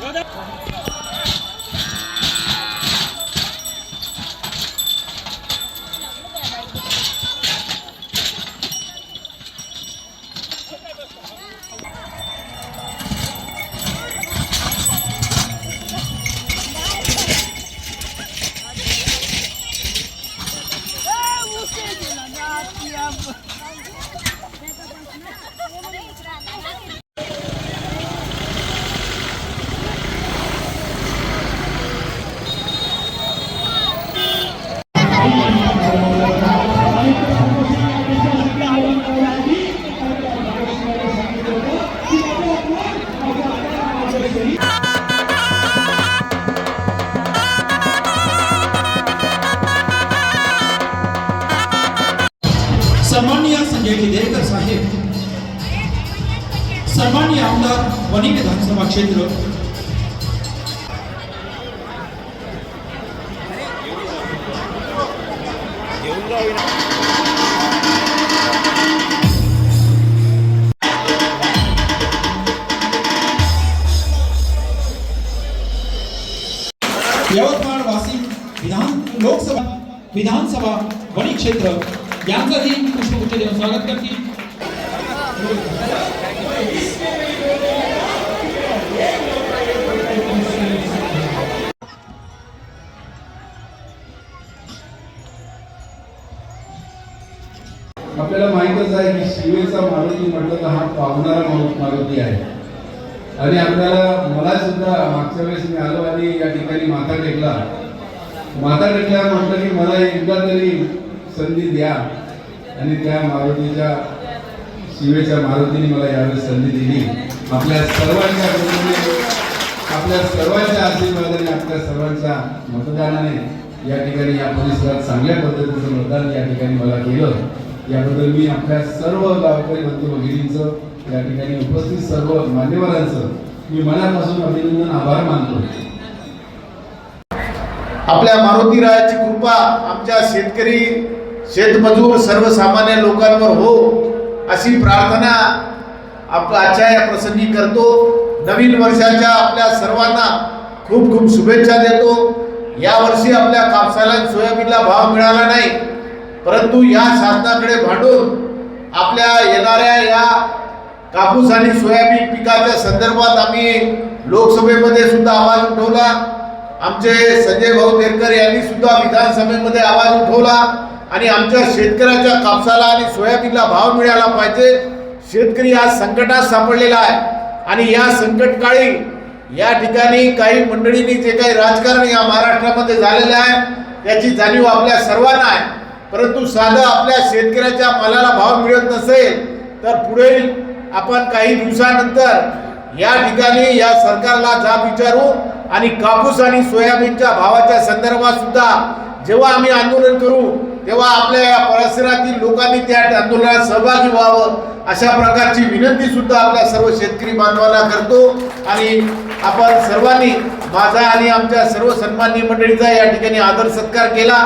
Yeah. सन्माननीय संजय केदेरकर साहेब सन्माननीय आमदार वणी विधानसभा क्षेत्र। यवतमाळ वाशिम विधान लोकसभा विधानसभा वणी क्षेत्र। यांचंही पुष्पगुच्छ देऊन स्वागत करतील आपल्याला माहितच आहे की शिवेचा मारुती म्हटलं तर हा पावणारा माणूस मारुती आहे. आणि आपल्याला मला सुद्धा मागच्या वेळेस मी आलो आणि या ठिकाणी माथा टेकला. माथा टेकल्या म्हटलं की मला एकदा तरी संधी द्या. आणि त्या मारुतीच्या शिवेच्या मारुतीने मला यावेळेस संधी दिली. आपल्या सर्वांच्या आपल्या सर्वांच्या आशीर्वादाने आपल्या सर्वांच्या मतदानाने या ठिकाणी या परिसरात चांगल्या पद्धतीचं मतदान या ठिकाणी मला केलं. याबद्दल मी आपल्या सर्व गावकरी बंधू भगिनींचं या ठिकाणी उपस्थित सर्व मान्यवरांचं मी मनापासून अभिनंदन आभार मानतो. आपल्या मारुतीरायाची कृपा आमच्या शेतकरी शेतमजूर सर्वसामान्य लोकांवर हो अशी प्रार्थना आप आजच्या या प्रसंगी करतो. नवीन वर्षाच्या आपल्या सर्वांना खूप खूप शुभेच्छा देतो. यावर्षी आपल्या कापसाला सोयाबीनला भाव मिळाला नाही परंतु या शासनाकडे भांडून आपल्या येणाऱ्या या कापूस आणि सोयाबीन पिकाच्या संदर्भात आम्ही लोकसभेमध्ये सुद्धा आवाज उठवला. आमचे संजय भाऊ देरकर यांनी सुद्धा विधानसभेमध्ये आवाज उठवला. आणि आमच्या शेतकऱ्याच्या कापसाला आणि सोयाबीनला भाव मिळाला पाहिजे. शेतकरी आज संकटात सापडलेला आहे. आणि या संकटकाळी या ठिकाणी काही मंडळींनी जे काही राजकारण या महाराष्ट्रामध्ये झालेलं आहे त्याची जाणीव आपल्या सर्वांना आहे. परंतु साधं आपल्या शेतकऱ्याच्या मालाला भाव मिळत नसेल तर पुढे आपण काही दिवसानंतर या ठिकाणी या सरकारला जाब विचारू आणि कापूस आणि सोयाबीनच्या भावाच्या संदर्भात सुद्धा जेव्हा आम्ही आंदोलन करू तेव्हा आपल्या या परिसरातील लोकांनी त्या आंदोलनात सहभागी व्हावं अशा प्रकारची विनंती सुद्धा आपल्या सर्व शेतकरी बांधवांना करतो. आणि आपण सर्वांनी माझा आणि आमच्या सर्व सन्माननीय मंडळीचा या ठिकाणी आदर सत्कार केला.